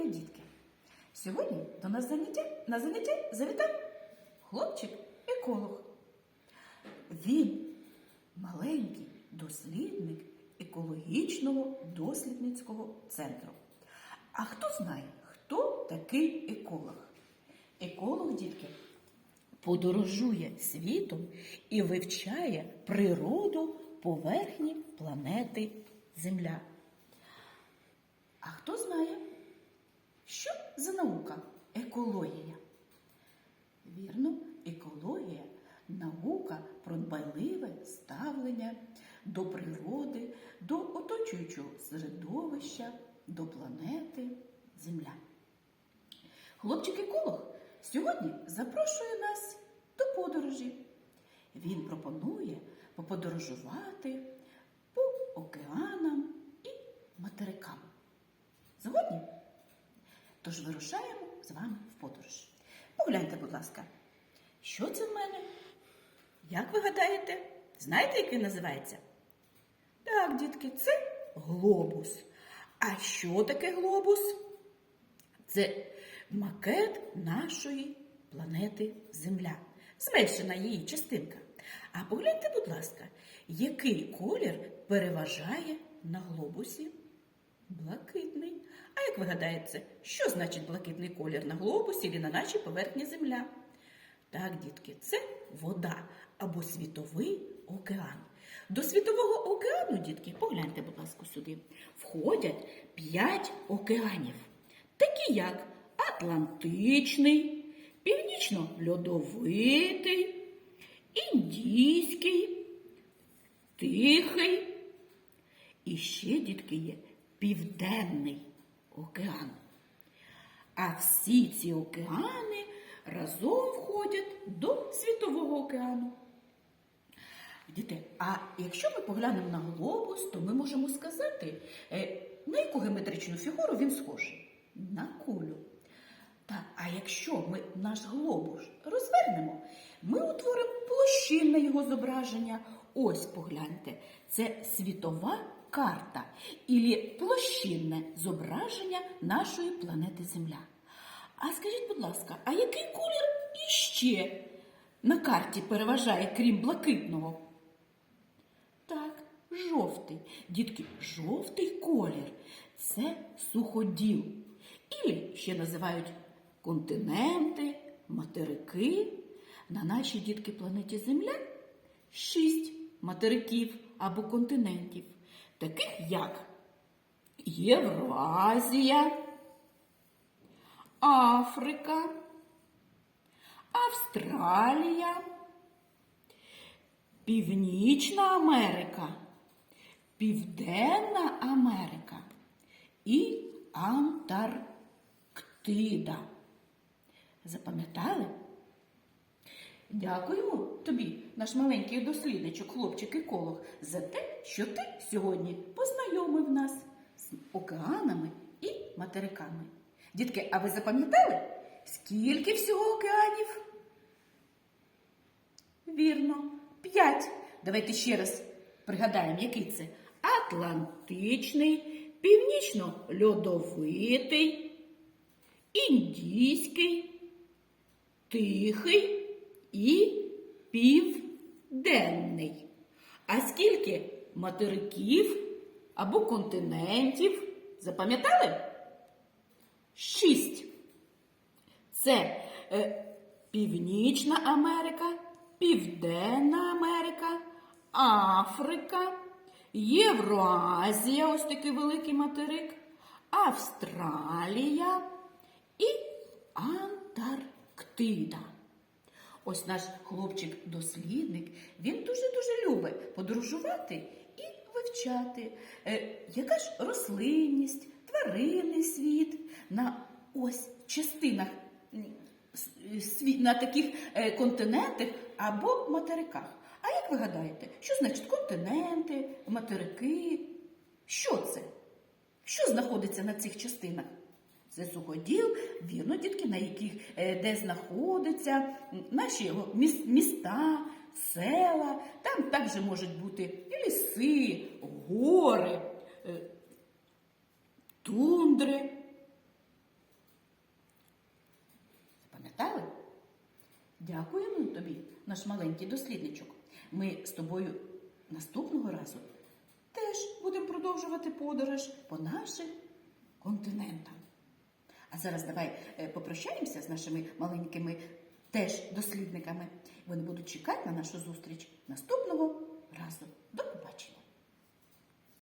дня, дітки! Сьогодні до нас заняття, на заняття завітав хлопчик-еколог. Він маленький дослідник екологічного дослідницького центру. А хто знає, хто такий еколог? Еколог, дітки, подорожує світом і вивчає природу поверхні планети Земля. А хто знає, за наука екологія? Вірно, екологія наука про дбайливе ставлення до природи, до оточуючого середовища, до планети Земля. Хлопчик-еколог сьогодні запрошує нас до подорожі. Він пропонує поподорожувати по океанам і материкам. Згодні? Тож вирушаємо з вами в подорож. Погляньте, будь ласка, що це в мене? Як ви гадаєте? Знаєте, як він називається? Так, дітки, це глобус. А що таке глобус? Це макет нашої планети Земля. Зменшена її частинка. А погляньте, будь ласка, який колір переважає на глобусі? Блакитний. А як ви гадаєте, що значить блакитний колір на глобусі і на нашій поверхні Земля? Так, дітки, це вода або світовий океан. До світового океану, дітки, погляньте, будь ласка, сюди, входять п'ять океанів, такі як Атлантичний, Північно-Льодовитий, Індійський, Тихий. І ще, дітки, є Південний океан. А всі ці океани разом входять до Світового океану. Діти, а якщо ми поглянемо на глобус, то ми можемо сказати, е, на яку геометричну фігуру він схожий? На кулю. Так, а якщо ми наш глобус розвернемо, ми утворимо площинне його зображення. Ось погляньте, це світова карта ілі площинне зображення нашої планети Земля. А скажіть, будь ласка, а який колір іще на карті переважає, крім блакитного? Так, жовтий. Дітки, жовтий колір це суходіл. І ще називають континенти, материки. На нашій дітки планеті Земля шість материків або континентів, таких як Євразія, Африка, Австралія, Північна Америка, Південна Америка і Антарктида. Запам'ятали? Дякуємо тобі, наш маленький дослідничок, хлопчик-еколог, за те, що ти сьогодні познайомив нас з океанами і материками. Дітки, а ви запам'ятали, скільки всього океанів? Вірно, п'ять. Давайте ще раз пригадаємо, який це Атлантичний, Північно-Льодовитий, Індійський, Тихий і Південний. А скільки материків або континентів? Запам'ятали? Шість. Це е, Північна Америка, Південна Америка, Африка, Євроазія, ось такий великий материк, Австралія і Антарктида. Ось наш хлопчик-дослідник, він дуже-дуже любить подорожувати і вивчати, е, яка ж рослинність, тваринний світ на ось частинах сві- на таких е, континентах або материках. А як ви гадаєте, що значить континенти, материки? Що це? Що знаходиться на цих частинах? Це суходіл, вірно, дітки, на яких е, де знаходяться наші його міста, села. Там також можуть бути і ліси, гори, е, тундри. Запам'ятали? Дякуємо тобі, наш маленький дослідничок. Ми з тобою наступного разу теж будемо продовжувати подорож по нашим континентам. А зараз давай е, попрощаємося з нашими маленькими теж дослідниками. Вони будуть чекати на нашу зустріч наступного разу. До!